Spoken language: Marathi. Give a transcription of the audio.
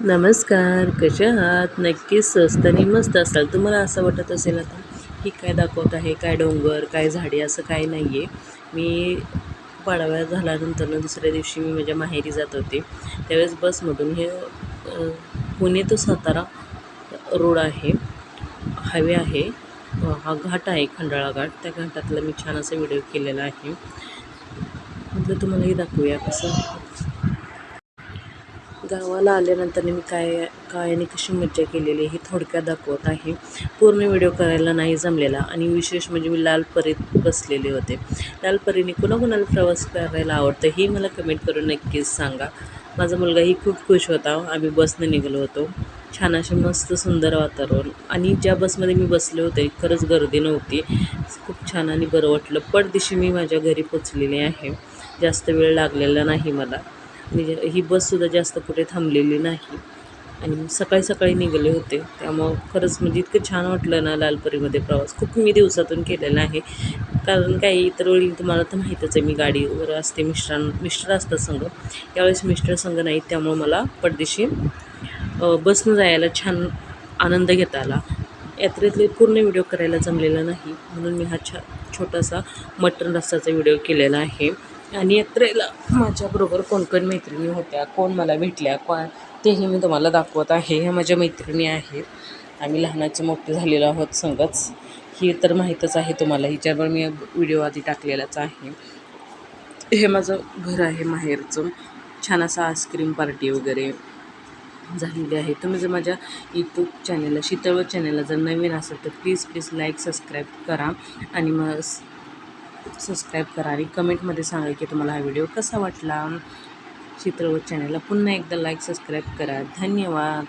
नमस्कार कसे आहात? नक्कीच स्वस्त आणि मस्त असाल. तुम्हाला असं वाटत असेल आता की काय दाखवत आहे काय डोंगर काय झाडे असं काय नाही आहे मी पाडव्या झाल्यानंतर दुसऱ्या दिवशी मी माझ्या माहेरी जात होते. त्यावेळेस बसमधून हे पुणे तो सातारा रोड आहे हायवे आहे. हा घाट आहे खंडाळा घाट. त्या घाटातला मी छान असा व्हिडिओ केलेला आहे. म्हटलं तुम्हालाही दाखवूया कसं. गावाला आल्यानंतर मी काय काय आणि कशी मज्जा केलेली हे थोडक्यात दाखवत आहे. पूर्ण व्हिडिओ करायला नाही जमलेला आणि विशेष म्हणजे मी लाल परीत बसलेले होते. लाल परीने कुणाकुणाला प्रवास करायला आवडतं हे मला कमेंट करून नक्कीच सांगा. माझा मुलगाही खूप खुश होता. आम्ही बसने निघालो होतो. छान असे मस्त सुंदर वातावरण आणि ज्या बसमध्ये मी बसले होते खरंच गर्दी नव्हती. खूप छान आणि बरं वाटलं. पटदिशी मी माझ्या घरी पोचलेली आहे. जास्त वेळ लागलेला नाही मला. म्हणजे ही बससुद्धा जास्त कुठे थांबलेली नाही. आणि सकाळी सकाळी निघाले होते. त्यामुळं खरंच म्हणजे इतकं छान वाटलं ना लालपरीमध्ये प्रवास. खूप मी दिवसातून केलेला आहे. कारण काही इतर वेळी तुम्हाला तर माहीतच आहे मी गाडीवर असते मिस्टरां मिस्टर असतात संघ. यावेळेस मिस्टर संघ नाहीत त्यामुळं मला पडदेशी बसनं जायला छान आनंद घेता आला. यात्रेतले पूर्ण व्हिडिओ करायला जमलेला नाही. म्हणून मी हा छा छोटासा मटण रस्साचा व्हिडिओ केलेला आहे. आणि यात्रेला माझ्याबरोबर कोण कोण मैत्रिणी होत्या कोण मला भेटल्या कोण तेही मी तुम्हाला दाखवत आहे. ह्या माझ्या मैत्रिणी आहेत. आम्ही लहानाचे मोठे झालेलो आहोत संगच. ही तर माहीतच आहे तुम्हाला हिच्यावर मी व्हिडिओ आधी टाकलेलाच आहे. हे माझं घर आहे माहेरचं. छान असं आईस्क्रीम पार्टी वगैरे झालेली आहे. तुम्ही जर माझ्या यूट्यूब चॅनलला शीतळ चॅनलला जर नवीन असेल तर प्लीज प्लीज लाईक सबस्क्राईब करा. आणि मग सबस्क्राईब करा आणि कमेंटमध्ये सांगा की तुम्हाला हा व्हिडिओ कसा वाटला. चित्रवत चॅनलला पुन्हा एकदा लाईक सबस्क्राईब करा. धन्यवाद.